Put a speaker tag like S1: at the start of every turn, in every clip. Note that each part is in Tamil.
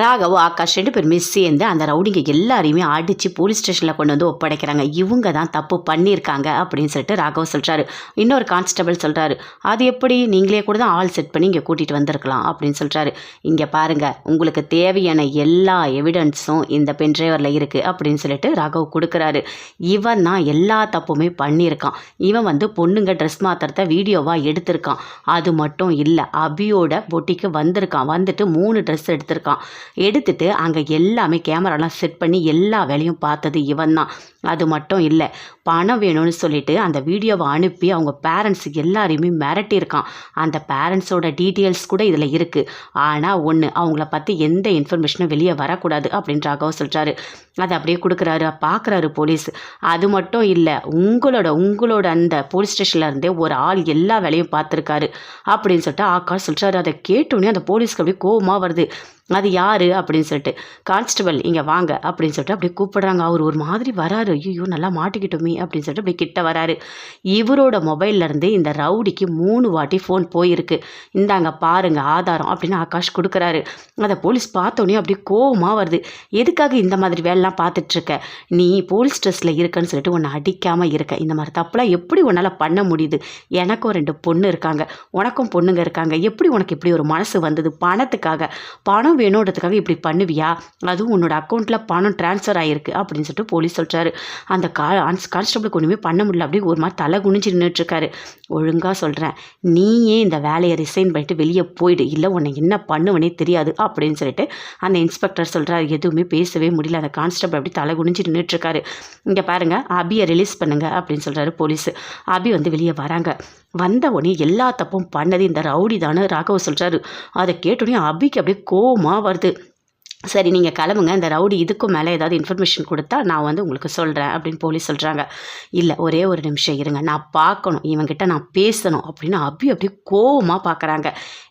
S1: ராகவ் ஆகாஷ் ரெண்டு பேருமே சேர்ந்து அந்த ரவுடிங்க எல்லாரையுமே அடித்து போலீஸ் ஸ்டேஷனில் கொண்டு வந்து ஒப்படைக்கிறாங்க. இவங்க தான் தப்பு பண்ணியிருக்காங்க அப்படின்னு சொல்லிட்டு ராகவ் சொல்கிறாரு இன்னொரு கான்ஸ்டபிள் சொல்கிறாரு அது எப்படி? நீங்களே கூட தான் ஆள் செட் பண்ணி இங்கே கூட்டிகிட்டு வந்திருக்கலாம் அப்படின்னு சொல்கிறாரு இங்கே பாருங்கள் உங்களுக்கு தேவையான எல்லா எவிடன்ஸும் இந்த பென் டிரைவரில் இருக்குது அப்படின்னு சொல்லிட்டு ராகவ் கொடுக்குறாரு. இவன் தான் எல்லா தப்புமே பண்ணியிருக்கான். இவன் வந்து பொண்ணுங்க ட்ரெஸ் மாத்திரத்தை வீடியோவாக எடுத்திருக்கான். அது மட்டும் இல்லை அபியோட பொட்டிக்கு வந்திருக்கான். வந்துட்டு மூணு ட்ரெஸ் எடுத்திருக்கான். எடுத்துட்டு அங்கே எல்லாமே கேமராலாம் செட் பண்ணி எல்லா வேலையும் பார்த்தது இவன் தான் அது மட்டும் இல்லை பணம் வேணும்னு சொல்லிட்டு அந்த வீடியோவை அனுப்பி அவங்க பேரண்ட்ஸ் எல்லாரையுமே மிரட்டியிருக்கான். அந்த பேரண்ட்ஸோட டீட்டெயில்ஸ் கூட இதில் இருக்குது ஆனால் ஒன்று அவங்கள பற்றி எந்த இன்ஃபர்மேஷனும் வெளியே வரக்கூடாது அப்படின்றாகவும் சொல்கிறாரு அதை அப்படியே கொடுக்குறாரு. பார்க்குறாரு போலீஸ். அது மட்டும் இல்லை உங்களோட உங்களோட அந்த போலீஸ் ஸ்டேஷனில் இருந்தே ஒரு ஆள் எல்லா வேலையும் பார்த்துருக்காரு அப்படின்னு சொல்லிட்டு ஆகாஷ் சொல்கிறாரு அதை கேட்டோன்னே அந்த போலீஸ்க்கு அப்படியே கோபமாக வருது. அது யார் அப்படின்னு சொல்லிட்டு கான்ஸ்டபிள் இங்கே வாங்க. அப்படின்னு சொல்லிட்டு அப்படியே கூப்பிடுறாங்க. அவர் ஒரு மாதிரி வராரு. ஐயோ நல்லா மாட்டிக்கிட்டோமே. அப்படின்னு சொல்லிட்டு அப்படியே கிட்ட வராரு. இவரோட மொபைல்ல இருந்து இந்த ரவுடிக்கு மூணு வாட்டி ஃபோன் போயிருக்கு. இந்தாங்க பாருங்கள் ஆதாரம் அப்படின்னு ஆகாஷ் கொடுக்குறாரு. அதை போலீஸ் பார்த்தோன்னே அப்படியே கோபமாக வருது. எதுக்காக இந்த மாதிரி இதெல்லாம் பார்த்துட்ருக்க. நீ போலீஸ் ஸ்டேஷனில் இருக்கன்னு சொல்லிட்டு உன்னை அடிக்காமல் இருக்க. இந்த மாதிரி தப்புலாம் எப்படி உன்னால் பண்ண முடியுது? எனக்கும் ரெண்டு பொண்ணு இருக்காங்க. உனக்கும் பொண்ணுங்க இருக்காங்க. எப்படி உனக்கு இப்படி ஒரு மனசு வந்தது? பணத்துக்காக. பணம் வேணுன்றதுக்காக இப்படி பண்ணுவியா? அதுவும் உன்னோட அக்கௌண்ட்டில் பணம் ட்ரான்ஸ்ஃபர் ஆகிருக்கு அப்படின்னு சொல்லிட்டு போலீஸ் சொல்கிறாரு அந்த கா கான்ஸ்டபிளுக்கு ஒன்றுமே பண்ண முடியல. அப்படியே ஒரு மாதிரி தலை குனிஞ்சு நின்றுட்டுருக்காரு ஒழுங்காக சொல்கிறேன் நீயே இந்த வேலையை ரிசைன் பண்ணிட்டு வெளியே போயிடு. இல்லை உன்னை என்ன பண்ணுவனே தெரியாது அப்படின்னு சொல்லிட்டு அந்த இன்ஸ்பெக்டர் சொல்கிறாரு எதுவுமே பேசவே முடியல. அந்த கான்ஸ்டபிள் அப்படி தலை குனிஞ்சு நின்றுட்டுருக்காரு இங்கே பாருங்கள் அபியை ரிலீஸ் பண்ணுங்க அப்படின்னு சொல்கிறாரு போலீஸ். அபி வந்து வெளியே வராங்க. வந்த உடனே எல்லா தப்பும் பண்ணது இந்த ரவுடி தானே ராகவ சொல்கிறாரு அதை கேட்டோடனே அபிக்கு அப்படியே கோவமாக வருது. சரி நீங்கள் கிளம்புங்க. இந்த ரவுடி இதுக்கும் மேலே ஏதாவது இன்ஃபர்மேஷன் கொடுத்தா நான் வந்து உங்களுக்கு சொல்கிறேன் அப்படின்னு போலீஸ் சொல்கிறாங்க இல்லை ஒரே ஒரு நிமிஷம் இருங்க. நான் பார்க்கணும். இவங்கிட்ட நான் பேசணும் அப்படின்னு அபி அப்படியே கோவமாக பார்க்குறாங்க.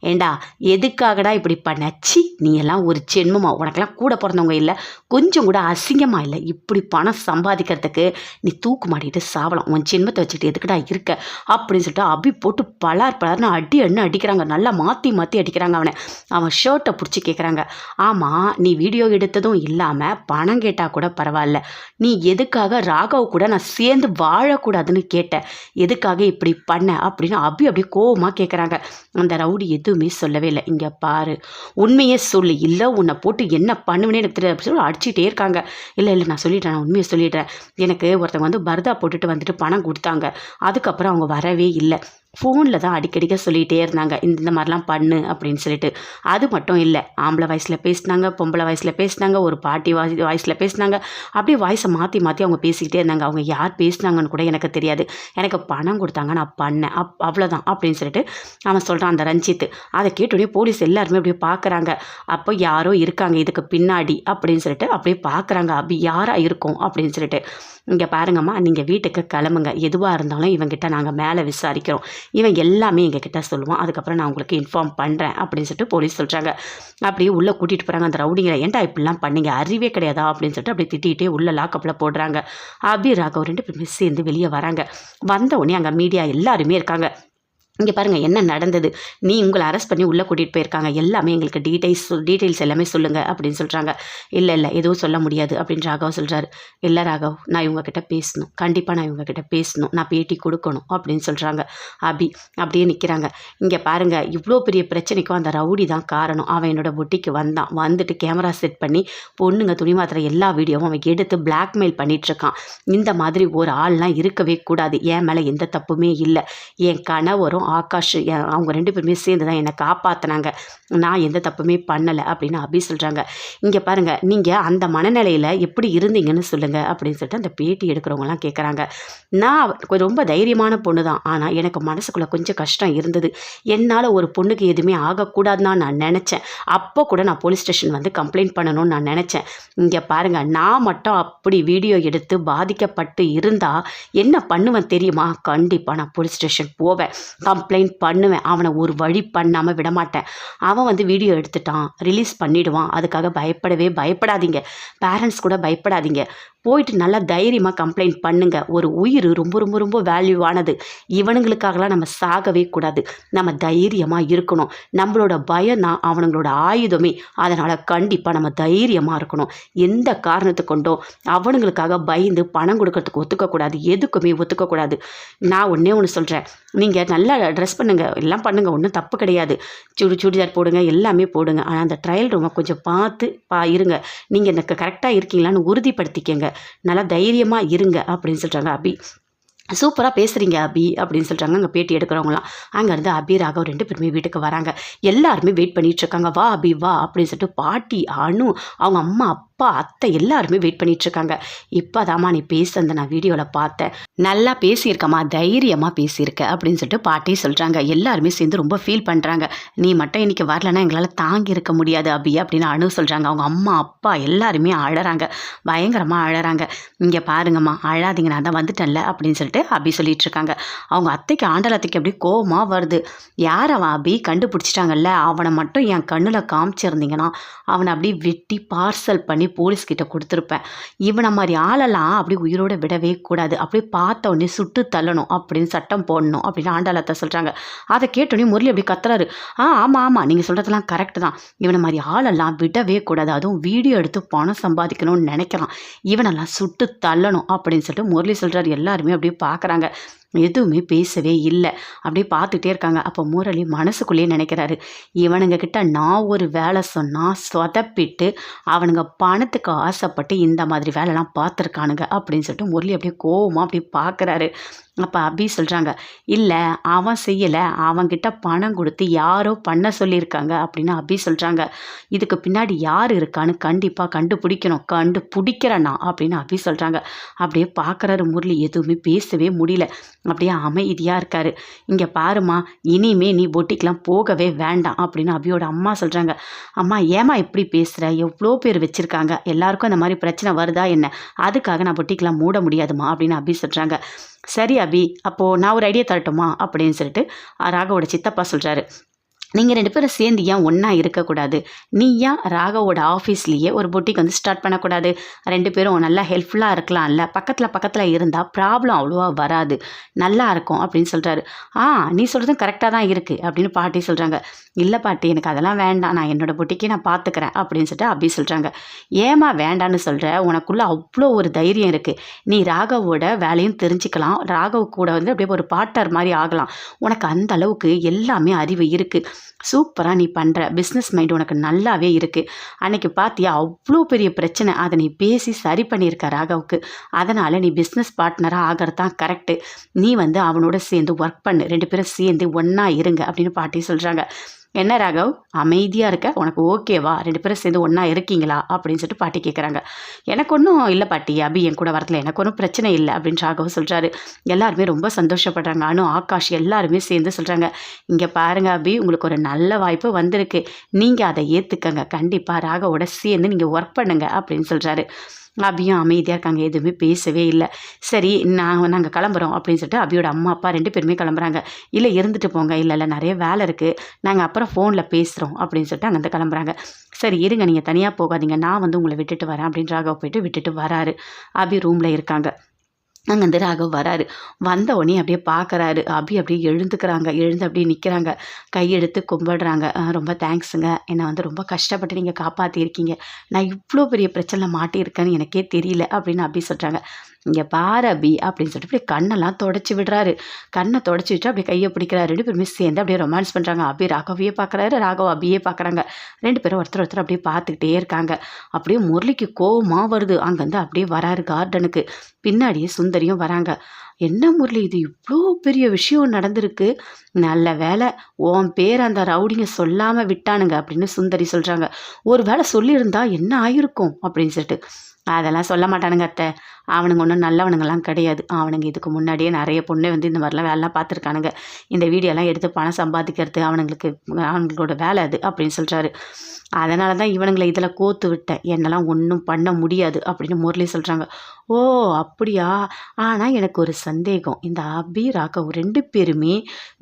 S1: ஏண்டா எதுக்காகடா இப்படி பண்ணச்சி நீ எல்லாம் ஒரு ஜென்மமா. உனக்கெல்லாம் கூட பிறந்தவங்க இல்லை. கொஞ்சம் கூட அசிங்கமாக இல்லை. இப்படி பணம் சம்பாதிக்கிறதுக்கு நீ தூக்கு மாட்டிட்டு சாவலாம். உன் ஜென்மத்தை வச்சுட்டு எதுக்குடா இருக்க? அப்படின்னு சொல்லிட்டு அபி போட்டு பலார் பலார்னு அடி அண்ணு அடிக்கிறாங்க. நல்லா மாற்றி மாற்றி அடிக்கிறாங்க அவனை. அவன் ஷர்ட்டை பிடிச்சி கேட்குறாங்க ஆமாம் நீ வீடியோ எடுத்ததும் இல்லாமல் பணம் கேட்டால் கூட பரவாயில்ல. நீ எதுக்காக ராகவ் கூட நான் சேர்ந்து வாழக்கூடாதுன்னு கேட்டேன் எதுக்காக இப்படி பண்ண? அப்படின்னு அபி அப்படியே கோவமாக கேட்குறாங்க அந்த ரவுடி எதுவுமே சொல்லவே இல்லை. இங்கே பாரு உண்மையே சொல்லு. இல்லை உன்னை போட்டு என்ன பண்ணுவேன்னு எனக்கு தெரியாது அப்படி சொல்லி அடிச்சிட்டே இருக்காங்க. இல்லை இல்லை நான் சொல்லிட்டேன் நான் உண்மையை சொல்லிடுறேன். எனக்கு ஒருத்தவங்க வந்து பர்தா போட்டுட்டு வந்துட்டு பணம் கொடுத்தாங்க. அதுக்கப்புறம் அவங்க வரவே இல்லை. ஃபோனில் தான் அடிக்கடிக்க சொல்லிகிட்டே இருந்தாங்க இந்த இந்த மாதிரிலாம் பண்ணு அப்படின்னு சொல்லிட்டு. அது மட்டும் இல்லை ஆம்பளை வயசில் பேசினாங்க பொம்பளை வயசில் பேசினாங்க ஒரு பாட்டி வாய் வாய்ஸில் பேசினாங்க. அப்படியே வாய்ஸை மாற்றி மாற்றி அவங்க பேசிக்கிட்டே இருந்தாங்க. அவங்க யார் பேசினாங்கன்னு கூட எனக்கு தெரியாது. எனக்கு பணம் கொடுத்தாங்க நான் பண்ணேன். அப் அவ்வளோதான் அப்படின்னு சொல்லிட்டு அவன் சொல்கிறான் அந்த ரஞ்சித். அதை கேட்டோடனே போலீஸ் எல்லாருமே அப்படியே பார்க்குறாங்க அப்போ யாரோ இருக்காங்க இதுக்கு பின்னாடி அப்படின்னு சொல்லிட்டு அப்படியே பார்க்குறாங்க அப்படி யாராக இருக்கும் அப்படின்னு சொல்லிட்டு. இங்கே பாருங்கம்மா நீங்கள் வீட்டுக்கு கிளம்புங்க. எதுவாக இருந்தாலும் இவங்கிட்ட நாங்கள் மேலே விசாரிக்கிறோம். இவன் எல்லாமே எங்ககிட்ட சொல்லுவான். அதுக்கப்புறம் நான் உங்களுக்கு இன்ஃபார்ம் பண்ணுறேன் அப்படின்னு சொல்லிட்டு போலீஸ் சொல்கிறாங்க அப்படியே உள்ளே கூட்டிகிட்டு போகிறாங்க அந்த ரவுடிங்களை ஏன்டா இப்படிலாம் பண்ணீங்க? அறிவே கிடையாதா? அப்படின்னு சொல்லிட்டு அப்படியே திட்டிகிட்டே உள்ள லாக்கப்பில் போடுறாங்க. அபி ராகவ் ரெண்டு பேருமே சேர்ந்து வெளியே வராங்க. வந்த உடனே அங்கே மீடியா எல்லாருமே இருக்காங்க. இங்கே பாருங்கள் என்ன நடந்தது? நீ உங்களை அரெஸ்ட் பண்ணி உள்ளே கூட்டிகிட்டு போயிருக்காங்க. எல்லாமே எங்களுக்கு டீட்டெயில்ஸ் டீட்டெயில்ஸ் எல்லாமே சொல்லுங்கள் அப்படின்னு சொல்கிறாங்க இல்லை இல்லை எதுவும் சொல்ல முடியாது அப்படின்னு ராகவ் சொல்கிறாரு இல்லை ராகவ் நான் இவங்கக்கிட்ட பேசணும். கண்டிப்பாக நான் இவங்கக்கிட்ட பேசணும். நான் பேட்டி கொடுக்கணும் அப்படின்னு சொல்கிறாங்க அபி அப்படியே நிற்கிறாங்க இங்கே பாருங்கள் இவ்வளோ பெரிய பிரச்சனைக்கும் அந்த ரவுடி தான் காரணம். அவன் என்னோட பொட்டிக்கு வந்தான். வந்துட்டு கேமரா செட் பண்ணி பொண்ணுங்க துணி மாத்திர எல்லா வீடியோவும் அவன் எடுத்து பிளாக்மெயில் பண்ணிகிட்ருக்கான் இந்த மாதிரி ஒரு ஆள்லாம் இருக்கவே கூடாது. என் மேலே எந்த தப்புமே இல்லை. என் கணவரும் ஆகாஷ் அவங்க ரெண்டு பேருமே சேர்ந்து தான் என்னை காப்பாற்றினாங்க நான் எந்த தப்புமே பண்ணலை அப்படின்னு அபி சொல்கிறாங்க இங்கே பாருங்கள் நீங்கள் அந்த மனநிலையில் எப்படி இருந்தீங்கன்னு சொல்லுங்கள் அப்படின்னு சொல்லிட்டு அந்த பேட்டி எடுக்கிறவங்கலாம் கேட்குறாங்க நான் ரொம்ப தைரியமான பொண்ணு தான். ஆனால் எனக்கு மனசுக்குள்ளே கொஞ்சம் கஷ்டம் இருந்தது. என்னால் ஒரு பொண்ணுக்கு எதுவுமே ஆகக்கூடாதுன்னு தான் நான் நினச்சேன். அப்போ கூட நான் போலீஸ் ஸ்டேஷன் வந்து கம்ப்ளைண்ட் பண்ணணும்னு நான் நினச்சேன். இங்கே பாருங்கள் நான் மட்டும் அப்படி வீடியோ எடுத்து பாதிக்கப்பட்டு இருந்தால் என்ன பண்ணுவேன் தெரியுமா? கண்டிப்பாக நான் போலீஸ் ஸ்டேஷன் போவேன். கம்ப்ளைண்ட் பண்ணுவேன். அவனை ஒரு வழி பண்ணாமல் விடமாட்டேன். அவன் வந்து வீடியோ எடுத்துட்டான். ரிலீஸ் பண்ணிவிடுவான் அதுக்காக பயப்படவே பயப்படாதீங்க. பேரண்ட்ஸ் கூட பயப்படாதீங்க. போயிட்டு நல்லா தைரியமாக கம்ப்ளைண்ட் பண்ணுங்கள் ஒரு உயிர் ரொம்ப ரொம்ப ரொம்ப வேல்யூவானது இவனுங்களுக்காகலாம் நம்ம சாகவே கூடாது. நம்ம தைரியமாக இருக்கணும். நம்மளோட பயம் தான் அவனுங்களோட ஆயுதமே. அதனால் கண்டிப்பாக நம்ம தைரியமாக இருக்கணும். எந்த காரணத்தை கொண்டோ அவனுங்களுக்காக பயந்து பணம் கொடுக்கறதுக்கு ஒத்துக்கக்கூடாது எதுக்குமே ஒத்துக்கக்கூடாது நான் ஒன்றே ஒன்று சொல்கிறேன் நீங்கள் நல்லா ட்ரெஸ் பண்ணுங்கள் எல்லாம் பண்ணுங்கள் ஒன்றும் தப்பு கிடையாது. சுடி சுடிதார் போடுங்க. எல்லாமே போடுங்க. ஆனால் அந்த ட்ரையல் ரூமை கொஞ்சம் பார்த்து பா இருங்க. நீங்கள் எனக்கு கரெக்டாக இருக்கீங்களான்னு உறுதிப்படுத்திக்கங்க. நல்லா தைரியமாக இருங்க அப்படின்னு சொல்கிறாங்க அபி. சூப்பராக பேசுகிறீங்க அபி அப்படின்னு சொல்கிறாங்க அங்கே பேட்டி எடுக்கிறவங்களாம் அங்கேருந்து அபி ராகவ் ரெண்டு பேருமே வீட்டுக்கு வராங்க. எல்லாருமே வெயிட் பண்ணிட்டு இருக்காங்க. வா அபி வா அப்படின்னு சொல்லிட்டு பாட்டி அனு அவங்க அம்மா அப்பா அத்தை எல்லாருமே வெயிட் பண்ணிட்டு இருக்காங்க இப்போதாம்மா நீ பேசுனதை நான் வீடியோவில் பார்த்தேன். நல்லா பேசியிருக்கம்மா தைரியமாக பேசியிருக்க அப்படின்னு சொல்லிட்டு பாட்டி சொல்கிறாங்க எல்லாருமே சேர்ந்து ரொம்ப ஃபீல் பண்ணுறாங்க நீ மட்டும் இன்னைக்கு வரலன்னா எங்களால் தாங்கி இருக்க முடியாது அபி அப்படின்னு அணு சொல்கிறாங்க அவங்க அம்மா அப்பா எல்லாருமே அழறாங்க. பயங்கரமாக அழறாங்க. இங்கே பாருங்கம்மா அழாதீங்க நான் தான் வந்துட்டேன்ல அப்படின்னு சொல்லிட்டு அபி சொல்லிட்டு இருக்காங்க அவங்க அத்தைக்கு ஆண்டலத்தைக்கு அப்படியே கோபமாக வருது. யார் அவன் அபி? கண்டுபிடிச்சிட்டாங்கல்ல. அவனை மட்டும் என் கண்ணில் காமிச்சிருந்தீங்கன்னா அவனை அப்படியே வெட்டி பார்சல் பண்ணி போலீஸ்கிட்ட கொடுத்துருப்பேன். இவனை மாதிரி ஆளெல்லாம் அப்படி உயிரோட விடவே கூடாது. அப்படி பார்த்த உடனே சுட்டு தள்ளணும் அப்படின்னு சட்டம் போடணும் அப்படின்னு ஆண்டாளத்தை சொல்கிறாங்க அதை கேட்டோடனே முரளி அப்படி கத்துறாரு. ஆ ஆமாம் ஆமாம் நீங்கள் சொல்கிறதெல்லாம் கரெக்டு தான். இவனை மாதிரி ஆளெல்லாம் விடவே கூடாது. அதுவும் வீடியோ எடுத்து பணம் சம்பாதிக்கணும்னு நினைக்கிறான் இவனெல்லாம் சுட்டு தள்ளணும் அப்படின்னு சொல்லிட்டு முரளி சொல்கிறார் எல்லாருமே அப்படியே பார்க்குறாங்க. எதுவுமே பேசவே இல்லை. அப்படியே பார்த்துட்டே இருக்காங்க. அப்போ முரளி மனசுக்குள்ளேயே நினைக்கிறாரு. இவனுங்க கிட்ட நான் ஒரு வேலை சொன்னால் சொதப்பிட்டு அவனுங்க பணத்துக்கு ஆசைப்பட்டு இந்த மாதிரி வேலைலாம் பார்த்துருக்கானுங்க அப்படின்னு சொல்லிட்டு முரளி அப்படியே கோவமாக அப்படியே பார்க்குறாரு. அப்போ அபி சொல்கிறாங்க இல்லை அவன் செய்யலை. அவன்கிட்ட பணம் கொடுத்து யாரோ பண்ண சொல்லியிருக்காங்க அப்படின்னு அபி சொல்கிறாங்க இதுக்கு பின்னாடி யார் இருக்கான்னு கண்டிப்பாக கண்டுபிடிக்கணும். கண்டு கண்டுபிடிக்கிறேன்னா அப்படின்னு அபி சொல்கிறாங்க அப்படியே பார்க்குறாரு முரளி. எதுவுமே பேசவே முடியல. அப்படியே அமைதியாக இருக்காரு. இங்கே பாருமா இனிமே நீ பொட்டிக்கெலாம் போகவே வேண்டாம் அப்படின்னு அபியோட அம்மா சொல்கிறாங்க அம்மா ஏமா இப்படி பேசுகிற எவ்வளோ பேர் வச்சுருக்காங்க? எல்லாருக்கும் அந்த மாதிரி பிரச்சனை வருதா என்ன? அதுக்காக நான் பொட்டிக்கெலாம் மூட முடியாதுமா அப்படின்னு அபி சொல்கிறாங்க சரி அபி. அப்போது நான் ஒரு ஐடியா தரட்டுமா? அப்படின்னு சொல்லிட்டு ராகவோட சித்தப்பா சொல்கிறாரு நீங்கள் ரெண்டு பேரும் சேர்ந்து ஏன் ஒன்றா இருக்கக்கூடாது? நீ ஏன் ராகவோட ஆஃபீஸ்லேயே ஒரு பொட்டிக் வந்து ஸ்டார்ட் பண்ணக்கூடாது? ரெண்டு பேரும் நல்லா ஹெல்ப்ஃபுல்லாக இருக்கலாம்ல. பக்கத்தில் பக்கத்தில் இருந்தால் ப்ராப்ளம் அவ்வளோவா வராது. நல்லா இருக்கும் அப்படின்னு சொல்கிறாரு ஆ நீ சொல்கிறதும் கரெக்டாக தான் இருக்குது அப்படின்னு பாட்டி சொல்கிறாங்க இல்லை பாட்டி எனக்கு அதெல்லாம் வேண்டாம். நான் என்னோட பொட்டிக்கே நான் பார்த்துக்கிறேன் அப்படின்னு சொல்லிட்டு அப்படி சொல்கிறாங்க ஏமா வேண்டான்னு சொல்கிற உனக்குள்ளே அவ்வளோ ஒரு தைரியம் இருக்குது நீ ராகவோட வேலையும் தெரிஞ்சுக்கலாம். ராகவ் கூட வந்து அப்படியே ஒரு பாட்டர் மாதிரி ஆகலாம். உனக்கு அந்த அளவுக்கு எல்லாமே அறிவு இருக்குது சூப்பராக நீ பண்ணுற பிஸ்னஸ் மைண்ட் உனக்கு நல்லாவே இருக்குது அன்னைக்கு பார்த்தியா அவ்வளோ பெரிய பிரச்சனை. அதை நீ பேசி சரி பண்ணியிருக்க ராகவுக்கு. அதனால் நீ பிஸ்னஸ் பார்ட்னராக ஆகிறது தான் கரெக்டு நீ வந்து அவனோட சேர்ந்து ஒர்க் பண்ணு. ரெண்டு பேரும் சேர்ந்து ஒன்றா இருங்க அப்படின்னு பாட்டி சொல்கிறாங்க என்ன ராகவ்? அமைதியாக இருக்க? உனக்கு ஓகேவா ரெண்டு பேரும் சேர்ந்து ஒன்றா இருக்கீங்களா? அப்படின்னு சொல்லிட்டு பாட்டி கேட்குறாங்க எனக்கு ஒன்றும் இல்லை பாட்டி. அபி என் கூட வரத்துல எனக்கு ஒன்றும் பிரச்சனை இல்லை. அப்படின்னு ராகவ் சொல்கிறாரு எல்லாருமே ரொம்ப சந்தோஷப்படுறாங்க. அனு ஆகாஷ் எல்லாருமே சேர்ந்து சொல்கிறாங்க இங்கே பாருங்க அபி உங்களுக்கு ஒரு நல்ல வாய்ப்பு வந்திருக்கு. நீங்கள் அதை ஏற்றுக்கங்க கண்டிப்பாக ராகவோட சேர்ந்து நீங்கள் ஒர்க் பண்ணுங்க. அப்படின்னு சொல்கிறாரு அபியும் அமைதியாக இருக்காங்க. எதுவுமே பேசவே இல்லை. சரி நான் நாங்கள் கிளம்புறோம் அப்படின்னு சொல்லிட்டு அபியோட அம்மா அப்பா ரெண்டு பேருமே கிளம்புறாங்க. இல்லை இருந்துட்டு போங்க. இல்லை இல்லை நிறைய வேலை இருக்குது நாங்கள் அப்புறம் ஃபோனில் பேசுகிறோம் அப்படின்னு சொல்லிட்டு அங்கேருந்து கிளம்புறாங்க. சரி இருங்க. நீங்கள் தனியாக போகாதீங்க. நான் வந்து உங்களை விட்டுட்டு வரேன் அப்படின்னு ராகவ் போயிட்டு விட்டுட்டு வராரு. அபி ரூமில் இருக்காங்க. அங்கேருந்து ராகவ் வராரு. வந்த உடனே அப்படியே பார்க்குறாரு. அபி அப்படியே எழுந்துக்கிறாங்க. எழுந்து அப்படியே நிற்கிறாங்க கையெடுத்து கும்பிடுறாங்க. ரொம்ப தேங்க்ஸுங்க என்னை வந்து ரொம்ப கஷ்டப்பட்டு நீங்கள் காப்பாற்றிருக்கீங்க நான் இவ்வளோ பெரிய பிரச்சனை மாட்டியிருக்கேன்னு எனக்கே தெரியல அப்படின்னு அபி சொல்கிறாங்க இங்கே பாரு அபி அப்படின்னு சொல்லிட்டு அப்படியே கண்ணெல்லாம் தொடச்சி விடுறாரு. கண்ணை தொடச்சி விட்டு அப்படியே கையை பிடிக்கிறாரு. ரெண்டு பேருமே சேர்ந்து அப்படியே ரொமான்ஸ் பண்ணுறாங்க அபி ராகவியே பார்க்குறாரு ராகவ் அபியே பார்க்குறாங்க. ரெண்டு பேரும் ஒருத்தர் ஒருத்தர் அப்படியே பார்த்துக்கிட்டே இருக்காங்க. அப்படியே முரளிக்கு கோவமாக வருது. அங்கேருந்து அப்படியே வராரு கார்டனுக்கு. பின்னாடியே சுந்தரியும் வராங்க. என்ன முரளி இது? இவ்வளோ பெரிய விஷயம் நடந்திருக்கு. நல்ல வேலை உன் பேர் அந்த ரவுடிங்க சொல்லாமல் விட்டானுங்க அப்படின்னு சுந்தரி சொல்கிறாங்க ஒரு வேளை சொல்லியிருந்தா என்ன ஆயிருக்கும் அப்படின்னு சொல்லிட்டு. அதெல்லாம் சொல்ல மாட்டானுங்க அத்தை. அவனுங்க ஒன்றும் நல்லவனுங்கெல்லாம் கிடையாது. அவனுங்க இதுக்கு முன்னாடியே நிறைய பொண்ணு வந்து இந்த மாதிரிலாம் வேலைலாம் பார்த்துருக்கானுங்க. இந்த வீடியோலாம் எடுத்து பணம் சம்பாதிக்கிறது அவனுங்களுக்கு அவனுங்களோட வேலை அது அப்படின்னு சொல்கிறாரு அதனால தான் இவனுங்களை இதில் கோத்து விட்டேன். என்னெல்லாம் ஒன்றும் பண்ண முடியாது அப்படின்னு முரளி சொல்கிறாங்க ஓ அப்படியா? ஆனால் எனக்கு ஒரு சந்தேகம். இந்த அபி ராகவ் ரெண்டு பேருமே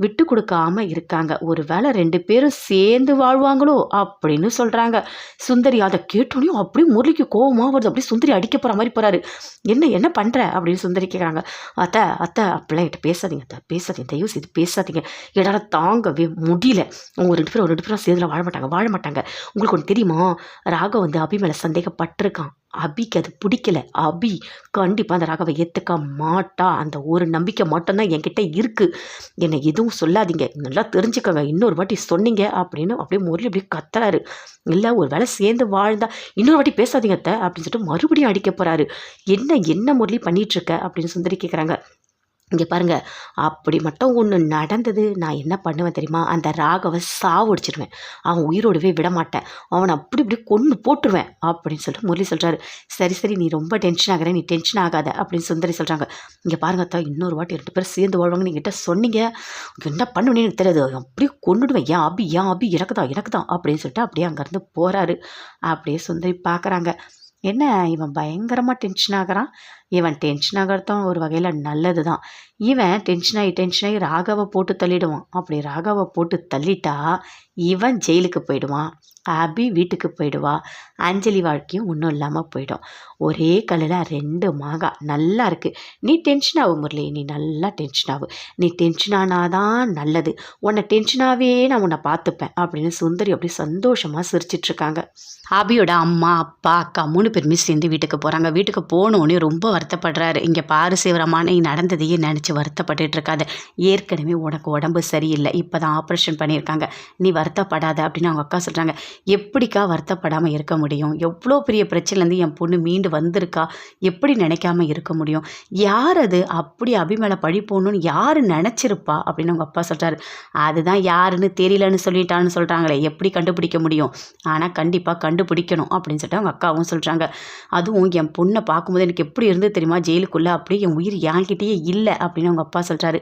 S1: விட்டு கொடுக்காமல் இருக்காங்க. ஒரு வேளை ரெண்டு பேரும் சேர்ந்து வாழ்வாங்களோ அப்படின்னு சொல்கிறாங்க சுந்தரி அதை கேட்டோன்னே அப்படியே முரளிக்கு கோபமாக வருது. அப்படியே சுந்தரி அடிக்க போகிற மாதிரி போகிறாரு என்ன என்ன பண்ணுற அப்படின்னு சுந்தரி கேட்குறாங்க அத்தை அத்தை அப்படிலாம் என்கிட்ட பேசாதீங்க அத்தை. பேசாதீங்க தயவு செய்து பேசாதீங்க. என்னால் தாங்கவே முடியல. அவங்க ரெண்டு பேரும் ரெண்டு பேரும் சேர்ந்துல வாழ மாட்டாங்க வாழ மாட்டாங்க. உங்களுக்கு ஒன்று தெரியுமா? ராகவ் வந்து அபி மேலே சந்தேகப்பட்டிருக்கான். அபிக்கு அது பிடிக்கல. அபி கண்டிப்பாக அந்த ராகவை ஏற்றுக்க மாட்டா. அந்த ஒரு நம்பிக்கை மட்டும்தான் என்கிட்ட இருக்குது என்னை எதுவும் சொல்லாதீங்க. நல்லா தெரிஞ்சுக்கோங்க. இன்னொரு வாட்டி சொன்னீங்க அப்படின்னு அப்படியே முரளி அப்படியே கத்துறாரு. இல்லை ஒரு வேளை சேர்ந்து வாழ்ந்தா இன்னொரு வாட்டி பேசாதீங்க அத்தை அப்படின்னு சொல்லிட்டு மறுபடியும் அடிக்க போகிறாரு என்ன என்ன முரளி பண்ணிகிட்ருக்க அப்படின்னு சுந்தரி கேட்குறாங்க இங்கே பாருங்கள் அப்படி மட்டும் ஒன்று நடந்தது நான் என்ன பண்ணுவேன் தெரியுமா? அந்த ராகவை சாவடிச்சிடுவேன் அவன் உயிரோடவே விட மாட்டேன். அவனை அப்படி இப்படி கொன்று போட்டுருவேன் அப்படின்னு சொல்லிட்டு முரளி சொல்கிறாரு சரி சரி நீ ரொம்ப டென்ஷன் ஆகிற நீ டென்ஷன் ஆகாத அப்படின்னு சுந்தரி சொல்கிறாங்க இங்கே பாருங்க தான் இன்னொரு வாட்டி ரெண்டு பேரும் சேர்ந்து வாழ்வாங்க கிட்டே சொன்னீங்க. என்ன பண்ணுவேன்னு எனக்கு தெரியாது. அப்படியே கொண்டுடுவேன் ஏன் அபி ஏன் அபி? எனக்கு தான் எனக்கு தான் அப்படின்னு சொல்லிட்டு அப்படியே அங்கேருந்து போகிறாரு அப்படியே சுந்தரி பார்க்குறாங்க. என்ன இவன் பயங்கரமாக டென்ஷன் ஆகுறான்? இவன் டென்ஷன் ஆகிறதும் ஒரு வகையில் நல்லது தான் இவன் டென்ஷன் ஆகி டென்ஷன் ஆகி ராகவை போட்டு தள்ளிடுவான். அப்படி ராகவை போட்டு தள்ளிட்டா இவன் ஜெயிலுக்கு போயிடுவான். அபி வீட்டுக்கு போயிடுவா. அஞ்சலி வாழ்க்கையும் ஒன்றும் இல்லாமல் போயிடும். ஒரே கல்லில் ரெண்டு மாகா நல்லா இருக்குது நீ டென்ஷன் ஆகும் முரளி நீ நல்லா டென்ஷன் ஆகும் நீ டென்ஷன் ஆனாதான் நல்லது. உன்னை டென்ஷனாகவே நான் உன்னை பார்த்துப்பேன் அப்படின்னு சுந்தரி அப்படி சந்தோஷமாக சிரிச்சிட்ருக்காங்க அபியோட அம்மா அப்பா அக்கா மூணு பேருமே சேர்ந்து வீட்டுக்கு போகிறாங்க வீட்டுக்கு போனோடனே ரொம்ப வருத்தப்படுறாரு. இங்கே பாரு சிவரமா நீ நடந்ததையே நினச்சி வருத்தப்பட்டுட்டு இருக்காது ஏற்கனவே உனக்கு உடம்பு சரியில்லை. இப்போ தான் ஆப்ரேஷன் பண்ணியிருக்காங்க. நீ வருத்தப்படாத அப்படின்னு அவங்க அக்கா சொல்கிறாங்க எப்படிக்கா வருத்தப்படாமல் இருக்க முடியும்? எவ்வளோ பெரிய பிரச்சனைலேருந்து என் பொண்ணு மீண்டு வந்திருக்கா? எப்படி நினைக்காம இருக்க முடியும்? யார் அது? அப்படி அபிமேல பழி போகணும்னு யார் நினச்சிருப்பா? அப்படின்னு அவங்க அப்பா சொல்கிறாரு அதுதான் யாருன்னு தெரியலன்னு சொல்லிட்டான்னு சொல்கிறாங்களே எப்படி கண்டுபிடிக்க முடியும்? ஆனால் கண்டிப்பாக கண்டுபிடிக்கணும் அப்படின்னு சொல்லிட்டு அவங்க அக்காவும் சொல்கிறாங்க அதுவும் என் பொண்ணை பார்க்கும்போது எனக்கு எப்படி இருந்து தெரியுமா ஜெயிலுக்குள்ளே அப்படியே என் உயிர் என்கிட்டயே இல்லை அப்படின்னு அவங்க அப்பா சொல்கிறாரு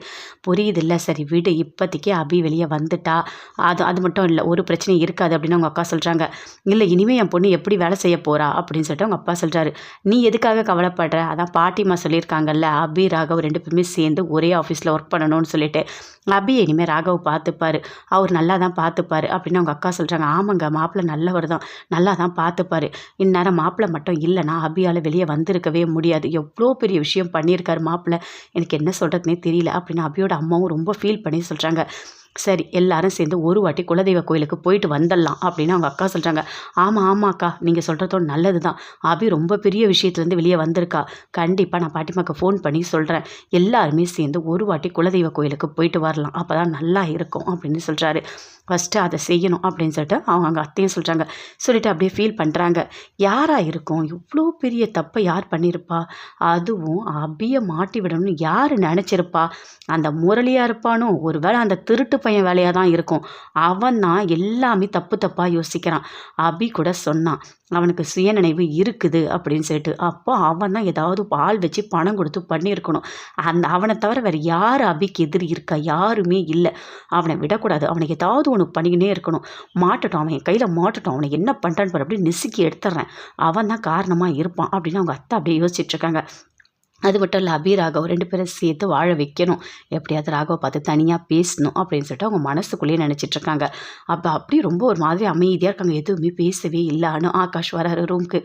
S1: புரியுது இல்லை சரி வீடு இப்போதைக்கு அபி வெளியே வந்துட்டா. அது அது மட்டும் இல்லை ஒரு பிரச்சனையும் இருக்காது அப்படின்னு அவங்க அக்கா சொல்கிறாங்க இல்லை இனிமேல் என் பொண்ணு எப்படி வேலை செய்ய போகிறா அப்படின்னு சொல்லிட்டு அவங்க அப்பா சொல்கிறாரு நீ எதுக்காக கவலைப்படுற? அதான் பாட்டிமா சொல்லியிருக்காங்கல்ல அபி ராகவ் ரெண்டு பேருமே சேர்ந்து ஒரே ஆஃபீஸில் ஒர்க் பண்ணணும்னு சொல்லிட்டு. அபி இனிமேல் ராகவ் பார்த்துப்பாரு. அவர் நல்லா தான் பார்த்துப்பாரு அப்படின்னு அவங்க அக்கா சொல்கிறாங்க ஆமாங்க மாப்பிள்ளை நல்லவர் தான். நல்லா தான் பார்த்துப்பாரு. இந்நேரம் மாப்பிள்ளை மட்டும் இல்லைனா அபியால் வெளியே வந்திருக்கவே முடியாது. எவ்வளோ பெரிய விஷயம் பண்ணியிருக்காரு மாப்பிள்ளை. எனக்கு என்ன சொல்கிறதுனே தெரியல அப்படின்னு அபியோட அம்மாவும் ரொம்ப ஃபீல் பண்ணி சொல்கிறாங்க சரி எல்லாரும் சேர்ந்து ஒரு வாட்டி குலதெய்வ கோயிலுக்கு போயிட்டு வந்துடலாம் அப்படின்னு அவங்க அக்கா சொல்கிறாங்க ஆமாம் ஆமாம் அக்கா நீங்கள் சொல்கிறதோட நல்லது தான் அபி ரொம்ப பெரிய விஷயத்துலேருந்து வெளியே வந்திருக்கா. கண்டிப்பாக நான் பாட்டிமாக்கு ஃபோன் பண்ணி சொல்கிறேன் எல்லாருமே சேர்ந்து ஒரு வாட்டி குலதெய்வ கோயிலுக்கு போயிட்டு வரலாம். அப்போ தான் நல்லா இருக்கும் அப்படின்னு சொல்கிறாரு ஃபஸ்ட்டு அதை செய்யணும் அப்படின்னு சொல்லிட்டு அவங்க அங்கே அத்தையும் சொல்கிறாங்க சொல்லிட்டு அப்படியே ஃபீல் பண்ணுறாங்க யாராக இருக்கும்? இவ்வளோ பெரிய தப்பை யார் பண்ணியிருப்பா அதுவும் அபியை மாட்டி விடணும்னு யார் நினச்சிருப்பா? அந்த முரளியாக இருப்பானோ? ஒரு வேளை அந்த திருட்டு பையன் வேலையாக தான் இருக்கும். அவன் தான் எல்லாமே தப்பு தப்பாக யோசிக்கிறான். அபி கூட சொன்னான். அவனுக்கு சுயநினைவு இருக்குது அப்படின்னு சொல்லிட்டு அப்போ அவன் தான் ஏதாவது பால் வச்சு பணம் கொடுத்து பண்ணியிருக்கணும். அந்த அவனை தவிர வேறு யார் அபிக்கு எதிரி இருக்கா? யாருமே இல்லை. அவனை விடக்கூடாது. அவனை ஏதாவது ஒன்று பண்ணிக்கினே இருக்கணும். மாட்டட்டும். அவன் என் கையில் மாட்டட்டும். அவனை என்ன பண்ணுறான்னு பாரு. அப்படின்னு நெசுக்கி எடுத்துட்றேன். அவன் தான் காரணமாக இருப்பான் அப்படின்னு அவங்க அத்தை அப்படியே யோசிச்சுட்ருக்காங்க அது மட்டும் இல்லை அபி ராகவ் ரெண்டு பேரும் சேர்த்து வாழ வைக்கணும். எப்படியாவது ராகவ் பார்த்து தனியாக பேசணும் அப்படின்னு சொல்லிட்டு அவங்க மனசுக்குள்ளேயே நினச்சிட்டு இருக்காங்க. அப்போ அப்படி ரொம்ப ஒரு மாதிரி அமைதியாக இருக்காங்க. எதுவுமே பேசவே இல்லை. அனு ஆகாஷ் வராரு ரூமுக்கு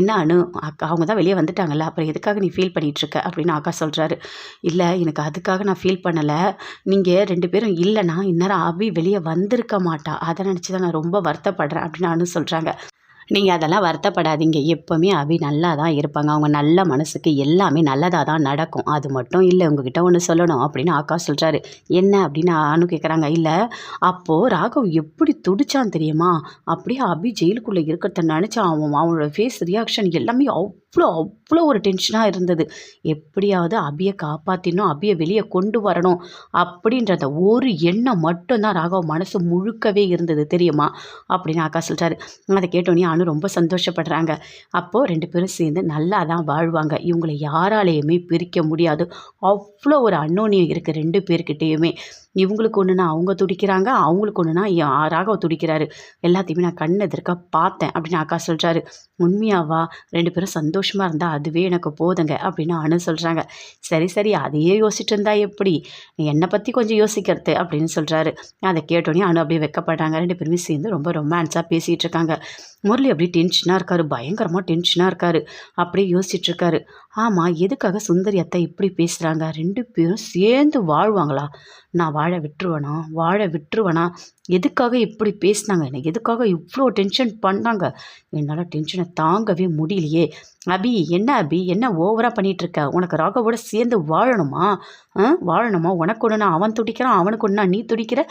S1: என்ன அனு? அக்கா அவங்க தான் வெளியே வந்துட்டாங்கல்ல. அப்புறம் எதுக்காக நீ ஃபீல் பண்ணிகிட்டு இருக்க? அப்படின்னு ஆகாஷ் சொல்கிறாரு இல்லை எனக்கு அதுக்காக நான் ஃபீல் பண்ணலை. நீங்கள் ரெண்டு பேரும் இல்லைன்னா இந்நேரம் அபி வெளியே வந்திருக்க மாட்டா. அதை நினச்சி தான் நான் ரொம்ப வருத்தப்படுறேன் அப்படின்னு அனு சொல்கிறாங்க நீங்கள் அதெல்லாம் வருத்தப்படாதீங்க. எப்போவுமே அபி நல்லா தான் இருப்பாங்க. அவங்க நல்ல மனசுக்கு எல்லாமே நல்லதாக தான் நடக்கும். அது மட்டும் இல்லை உங்ககிட்ட ஒன்று சொல்லணும் அப்படின்னு ஆகாஷ் சொல்கிறாரு என்ன அப்படின்னு அனு கேட்குறாங்க இல்லை அப்போது ராகவ் எப்படி துடிச்சான் தெரியுமா? அப்படியே அபி ஜெயிலுக்குள்ளே இருக்கிறத நினச்சா அவன் அவனோட ஃபேஸ் ரியாக்ஷன் எல்லாமே அவ் அவ்வளோ அவ்வளோ ஒரு டென்ஷனாக இருந்தது. எப்படியாவது அபியை காப்பாற்றினோம் அபியை வெளியே கொண்டு வரணும் அப்படின்ற அந்த ஒரு எண்ணம் மட்டும்தான் ராகவ் மனசு முழுக்கவே இருந்தது. தெரியுமா? அப்படின்னு ஆக்கா சொல்கிறாரு அதை கேட்டோன்னே அனு ரொம்ப சந்தோஷப்படுறாங்க. அப்போது ரெண்டு பேரும் சேர்ந்து நல்லா தான் வாழ்வாங்க. இவங்களை யாராலேயுமே பிரிக்க முடியாது. அவ்வளோ ஒரு அன்னோனியம் இருக்குது ரெண்டு பேர்கிட்டேயுமே. இவங்களுக்கு ஒன்றுனா அவங்க துடிக்கிறாங்க அவங்களுக்கு ஒன்றுனா ராகவ் துடிக்கிறாரு. எல்லாத்தையுமே நான் கண் எதிர்க்க பார்த்தேன் அப்படின்னு அக்கா சொல்கிறாரு உண்மையாவா? ரெண்டு பேரும் சந்தோஷமாக இருந்தால் அதுவே எனக்கு போதுங்க அப்படின்னு அனு சொல்கிறாங்க சரி சரி அதையே யோசிச்சுட்டு இருந்தா எப்படி? என்னை பற்றி கொஞ்சம் யோசிக்கிறது அப்படின்னு சொல்கிறாரு அதை கேட்டோன்னே அனு அப்படியே வைக்கப்படுறாங்க. ரெண்டு பேருமே சேர்ந்து ரொம்ப ரொமான்ஸாக பேசிகிட்டு இருக்காங்க. முரளி அப்படியே டென்ஷனாக இருக்காரு. பயங்கரமாக டென்ஷனாக இருக்காரு. அப்படியே யோசிச்சுட்டு இருக்காரு. ஆமாம் எதுக்காக சுந்தரி அத்தை இப்படி பேசுகிறாங்க ரெண்டு பேரும் சேர்ந்து வாழ்வாங்களா? நான் வாழ விட்டுருவேனா? வாழ விட்டுருவேனா? எதுக்காக இப்படி பேசினாங்க? எனக்கு எதுக்காக இவ்வளோ டென்ஷன் பண்ணாங்க? என்னால் டென்ஷனை தாங்கவே முடியலையே. அபி என்ன அபி? என்ன ஓவராக பண்ணிகிட்டு இருக்க உனக்கு ராகவோட சேர்ந்து வாழணுமா? வாழணுமா? உனக்கு ஒன்றுனா அவன் துடிக்கிறான் அவனுக்கு ஒன்றா நீ துடிக்கிற?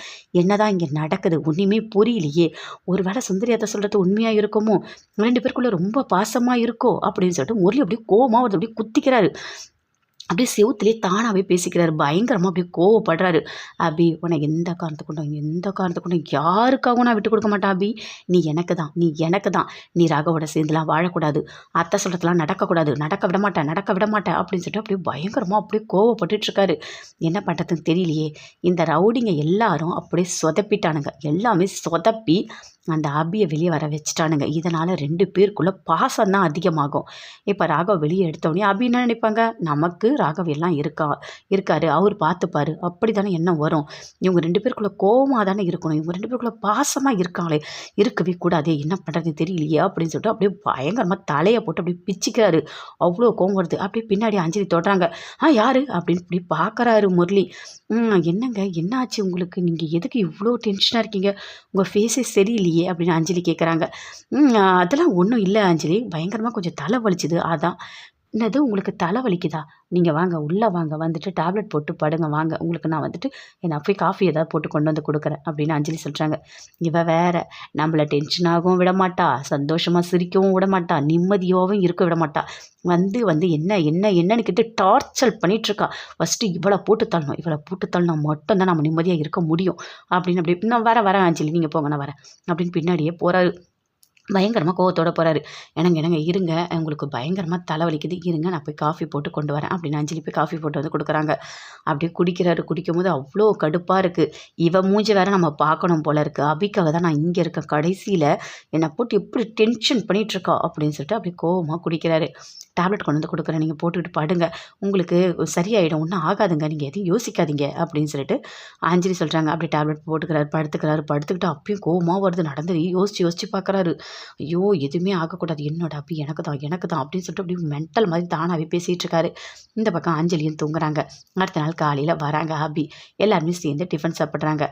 S1: என்னதான் இங்கே நடக்குது? ஒன்றுமே புரியலையே. ஒரு வேளை சுந்தரியாத்த சொல்கிறது உண்மையாக இருக்குமோ? ரெண்டு பேருக்குள்ளே ரொம்ப பாசமாக இருக்கோ? அப்படின்னு சொல்லிட்டு முரளி அப்படியே கோமா ஒரு அப்படியே குத்திக்கிறாரு. அப்படியே செவுத்துலேயே தானாகவே பேசிக்கிறாரு. பயங்கரமாக அப்படியே கோவப்படுறாரு. அபி உனக்கு எந்த காரணத்தை கொண்டும் எந்த காரணத்தை கொண்டும் யாருக்காகவும் நான் விட்டு கொடுக்க மாட்டேன் அபி. நீ எனக்கு தான் நீ எனக்கு தான். நீ ராகவோட சேர்ந்துலாம் வாழக்கூடாது. அத்தை சொல்கிறதுலாம் நடக்கக்கூடாது. நடக்க விட மாட்டேன் நடக்க விட மாட்டேன். அப்படின்னு சொல்லிட்டு அப்படியே பயங்கரமாக அப்படியே கோவப்பட்டுட்ருக்காரு. என்ன பண்ணுறதுன்னு தெரியலையே. இந்த ரவுடிங்க எல்லாரும் அப்படியே சொதப்பிட்டானுங்க. எல்லாமே சொதப்பி அந்த அபியை வெளியே வர வச்சுட்டானுங்க. இதனால் ரெண்டு பேருக்குள்ளே பாசம் தான் அதிகமாகும். இப்போ ராகவ் வெளியே எடுத்தோடனே அபி என்ன நினைப்பாங்க? நமக்கு ராகவ் எல்லாம் இருக்கா? இருக்காரு. அவர் பார்த்துப்பாரு. அப்படி தானே எண்ணம் வரும். இவங்க ரெண்டு பேருக்குள்ளே கோவமாக தானே இருக்கணும். இவங்க ரெண்டு பேருக்குள்ளே பாசமாக இருக்காங்களே. இருக்கவே கூடாது. என்ன பண்ணுறது தெரியலையே. அப்படின்னு சொல்லிட்டு அப்படியே பயங்கரமாக தலையை போட்டு அப்படியே பிச்சுக்கிறாரு. அவ்வளோ கோவம் வருது. அப்படியே பின்னாடி அஞ்சலி தொடுறாங்க. ஆ யார்? அப்படின்னு இப்படி பார்க்குறாரு முரளி. என்னங்க? என்னாச்சு உங்களுக்கு? நீங்கள் எதுக்கு இவ்வளோ டென்ஷனாக இருக்கீங்க? உங்கள் ஃபேஸே சரியில்லை சரியில்லையே அப்படின்னு அஞ்சலி கேட்குறாங்க அதெல்லாம் ஒன்றும் இல்லை அஞ்சலி. பயங்கரமாக கொஞ்சம் தலை வலிச்சுது. அதான். என்னது? உங்களுக்கு தலை வலிக்குதா நீங்கள் வாங்க உள்ளே வாங்க வந்துட்டு டேப்லெட் போட்டு படுங்க வாங்க. உங்களுக்கு நான் வந்துட்டு என் போய் காஃபி ஏதாவது போட்டு கொண்டு வந்து கொடுக்குறேன் அப்படின்னு அஞ்சலி சொல்கிறாங்க இவ வேற நம்மளை டென்ஷனாகவும் விட மாட்டா சந்தோஷமாக சிரிக்கவும் விட மாட்டா நிம்மதியாகவும் இருக்க விடமாட்டா வந்து வந்து என்ன என்ன என்னன்னு கேட்டு டார்ச்சர் பண்ணிகிட்ருக்கா ஃபஸ்ட்டு இவளை போட்டு தள்ளணும் இவளை போட்டு தள்ளனா மட்டும்தான் நம்ம நிம்மதியாக இருக்க முடியும். அப்படின்னு அப்படி நான் வரேன் வரேன் அஞ்சலி நீங்கள் போங்க நான் வரேன் அப்படின்னு பின்னாடியே போகிறாரு பயங்கரமாக கோவத்தோடு போகிறாரு எனக்கு என்னங்க இருங்க. உங்களுக்கு பயங்கரமாக தலைவலிக்குது. இருங்க நான் போய் காஃபி போட்டு கொண்டு வரேன். அப்படின்னு அஞ்சலி போய் காஃபி போட்டு வந்து கொடுக்குறாங்க. அப்படியே குடிக்கிறாரு. குடிக்கும் போது அவ்வளோ கடுப்பாக இருக்குது இவன் மூஞ்சி வேற நம்ம பார்க்கணும் போல இருக்குது அபிக்காக தான் நான் இங்கே இருக்கேன். கடைசியில் என்னை போட்டு எப்படி டென்ஷன் பண்ணிகிட்ருக்கா அப்படின்னு சொல்லிட்டு அப்படியே கோவமாக குடிக்கிறாரு. டேப்லெட் கொண்டு வந்து கொடுக்குறேன். நீங்கள் போட்டுக்கிட்டு படுங்க. உங்களுக்கு சரியாயிடும். ஒன்றும் ஆகாதுங்க. நீங்கள் எதையும் யோசிக்காதீங்க அப்படின்னு சொல்லிட்டு அஞ்சலி சொல்கிறாங்க அப்படி டேப்லெட் போட்டுக்கிறாரு படுத்துக்கிறாரு. படுத்துக்கிட்டு அப்பயும் கோவமாக வருது. நடந்து யோசிச்சு யோசிச்சு பார்க்குறாரு ஐயோ எதுவுமே ஆகக்கூடாது. என்னோட அப்படி எனக்கு தான் எனக்கு தான் அப்படின்னு சொல்லிட்டு அப்படி மென்டல் மாதிரி தானாகவே பேசிகிட்டு இருக்காரு. இந்த பக்கம் அஞ்சலியும் தூங்குறாங்க. அடுத்த நாள் காலையில் வராங்க அபி. எல்லாருமே சேர்ந்து டிஃபன் சாப்பிட்றாங்க.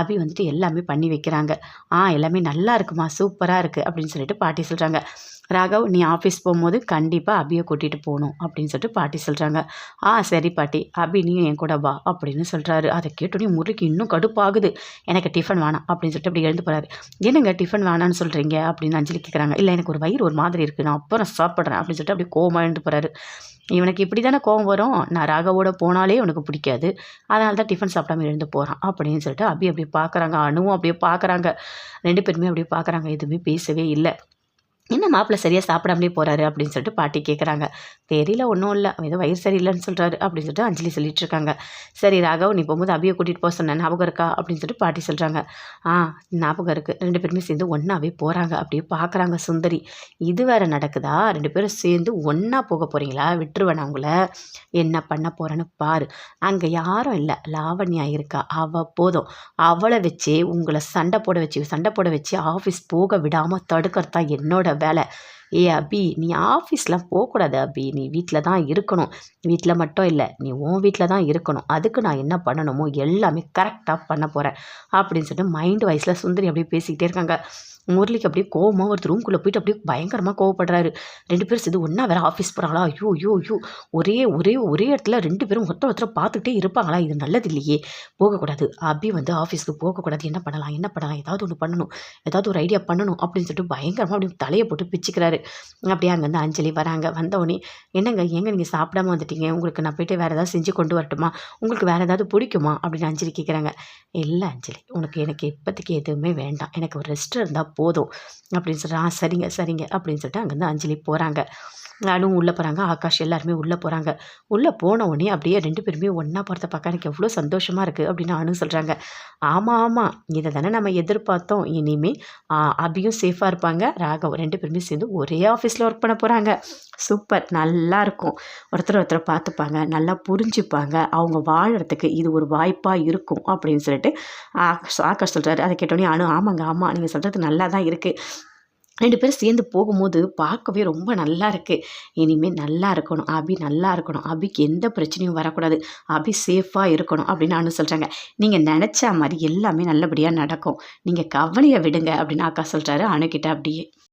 S1: அபி வந்துட்டு எல்லாமே பண்ணி வைக்கிறாங்க. ஆ எல்லாமே நல்லா இருக்குமா? சூப்பராக இருக்குது அப்படின்னு சொல்லிட்டு பாட்டி சொல்கிறாங்க ராகவ் நீ ஆஃபீஸ் போகும்போது கண்டிப்பாக அபியை கூட்டிகிட்டு போகணும் அப்படின்னு சொல்லிட்டு பாட்டி சொல்கிறாங்க ஆ சரி பாட்டி அபி நீ என் கூட வா அப்படின்னு சொல்கிறாரு அதை கேட்டோடனே முறுக்கு இன்னும் கடுப்பாகுது. எனக்கு டிஃபன் வேணாம் அப்படின்னு சொல்லிட்டு அப்படி எழுந்து போகிறாரு என்னங்க டிஃபன் வேணான்னு சொல்கிறீங்க அப்படின்னு அஞ்சலி கேட்குறாங்க இல்லை எனக்கு ஒரு வயிறு ஒரு மாதிரி இருக்குது நான் அப்புறம் சாப்பிட்றேன் அப்படின்னு சொல்லிட்டு அப்படி கோவமாக எழுந்து போகிறாரு இவனுக்கு இப்படி தானே கோவம் வரும்? நான் ராகவோட போனாலே உனக்கு பிடிக்காது. அதனால தான் டிஃபன் சாப்பிடாம எழுந்து போகிறான் அப்படின்னு சொல்லிட்டு அப்படி அப்படியே பார்க்குறாங்க அணுவும் அப்படியே பார்க்குறாங்க ரெண்டு பேருமே அப்படியே பார்க்குறாங்க எதுவுமே பேசவே இல்லை. என்ன மாப்பிள்ளை சரியாக சாப்பிடாமலே போகிறாரு அப்படின்னு சொல்லிட்டு பாட்டி கேட்குறாங்க தெரியல ஒன்றும் இல்லை. ஏதோ வயிறு சரியில்லைன்னு சொல்கிறாரு அப்படின்னு சொல்லிட்டு அஞ்சலி சொல்லிட்டு இருக்காங்க. சரி ராகவ் நீ போகும்போது அபியை கூட்டிகிட்டு போக சொன்னேன் ஞாபகம் இருக்கா அப்படின்னு சொல்லிட்டு பாட்டி சொல்கிறாங்க ஆ ஞாபகம் இருக்குது ரெண்டு பேருமே சேர்ந்து ஒன்றாவே போகிறாங்க அப்படியே பார்க்குறாங்க சுந்தரி. இது வேறு நடக்குதா? ரெண்டு பேரும் சேர்ந்து ஒன்றா போக போகிறீங்களா விட்டுருவேன் அவங்கள என்ன பண்ண போகிறேன்னு பாரு. அங்கே யாரும் இல்லை. லாவண்யா இருக்கா. அவள் போதும். அவளை வச்சு உங்களை சண்டை போட வச்சு சண்டை போட வச்சு ஆஃபீஸ் போக விடாமல் தடுக்கிறதா என்னோட வேலை. ஏ அபி நீ ஆஃபீஸ்லாம் போகக்கூடாது அபி. நீ வீட்டில் தான் இருக்கணும். வீட்டில் மட்டும் இல்லை நீ உன் வீட்டில் தான் இருக்கணும். அதுக்கு நான் என்ன பண்ணணுமோ எல்லாமே கரெக்டாக பண்ண போகிறேன் அப்படின்னு சொல்லிட்டு மைண்ட் வைஸில் சுந்தரி அப்படியே பேசிக்கிட்டே இருக்காங்க. முரளிக்கு அப்படியே கோவமாக ஒருத்தர் ரூம்குள்ளே போயிட்டு அப்படியே பயங்கரமாக கோவப்படுறாரு. ரெண்டு பேரும் சேர்ந்து ஒன்றா வேறு ஆஃபீஸ் போகிறாங்களா ஐயோ ஐயோ ஐயோ. ஒரே ஒரே ஒரே இடத்துல ரெண்டு பேரும் ஒருத்தர் ஒருத்தர் பார்த்துக்கிட்டே இருப்பாங்களா? இது நல்லது இல்லையே. போகக்கூடாது. அபி வந்து ஆஃபீஸ்க்கு போகக்கூடாது. என்ன பண்ணலாம்? என்ன பண்ணலாம்? ஏதாவது ஒன்று பண்ணணும். ஏதாவது ஒரு ஐடியா பண்ணணும் அப்படின்னு சொல்லிட்டு பயங்கரமாக அப்படி தலையை போட்டு பிச்சுக்கிறாரு. அப்படியே அங்கேருந்து அஞ்சலி வராங்க. வந்தவொடனே என்னங்க? எங்கே நீங்கள் சாப்பிடாம வந்துட்டீங்க? உங்களுக்கு நான் போயிட்டு வேறு ஏதாவது செஞ்சு கொண்டு வரட்டுமா? உங்களுக்கு வேறு ஏதாவது பிடிக்குமா? அப்படின்னு அஞ்சலி கேட்குறாங்க இல்லை அஞ்சலி. உனக்கு எனக்கு இப்போதைக்கு எதுவுமே வேண்டாம். எனக்கு ஒரு ரெஸ்ட் இருந்தால் போதும். அப்படின்னு சொல்லிட்டு ஆ சரிங்க சரிங்க அப்படின்னு சொல்லிட்டு அங்கேருந்து அஞ்சலி போகிறாங்க நானும் உள்ளே போகிறாங்க ஆகாஷ் எல்லாருமே உள்ளே போகிறாங்க உள்ளே போன உடனே அப்படியே ரெண்டு பேருமே ஒன்றா போகிறத பார்க்க எனக்கு எவ்வளோ சந்தோஷமாக இருக்குது அப்படின்னு அனு சொல்கிறாங்க ஆமாம் ஆமாம் இதை தானே நம்ம எதிர்பார்த்தோம். இனிமேல் அபியும் சேஃபாக இருப்பாங்க. ராகவ் ரெண்டு பேருமே சேர்ந்து ஒரே ஆஃபீஸில் ஒர்க் பண்ண போகிறாங்க சூப்பர் நல்லா இருக்கும். ஒருத்தர் ஒருத்தர் பார்த்துப்பாங்க. நல்லா புரிஞ்சுப்பாங்க. அவங்க வாழறதுக்கு இது ஒரு வாய்ப்பாக இருக்கும் அப்படின்னு சொல்லிட்டு ஆகாஷ் ஆகாஷ் சொல்கிறாரு அதை கேட்டோடனே அனு ஆமாங்க ஆமாம் நீங்கள் சொல்கிறது நல்லா தான் இருக்குது ரெண்டு பேரும் சேர்ந்து போகும்போது பார்க்கவே ரொம்ப நல்லா இருக்குது இனிமேல் நல்லா இருக்கணும். அபி நல்லா இருக்கணும். அபிக்கு எந்த பிரச்சனையும் வரக்கூடாது. அபி சேஃபாக இருக்கணும் அப்படின்னு அனு சொல்கிறாங்க நீங்கள் நினச்ச மாதிரி எல்லாமே நல்லபடியாக நடக்கும். நீங்கள் கவலையை விடுங்க அப்படின்னு அக்கா சொல்கிறாரு அணுக்கிட்ட அப்படியே.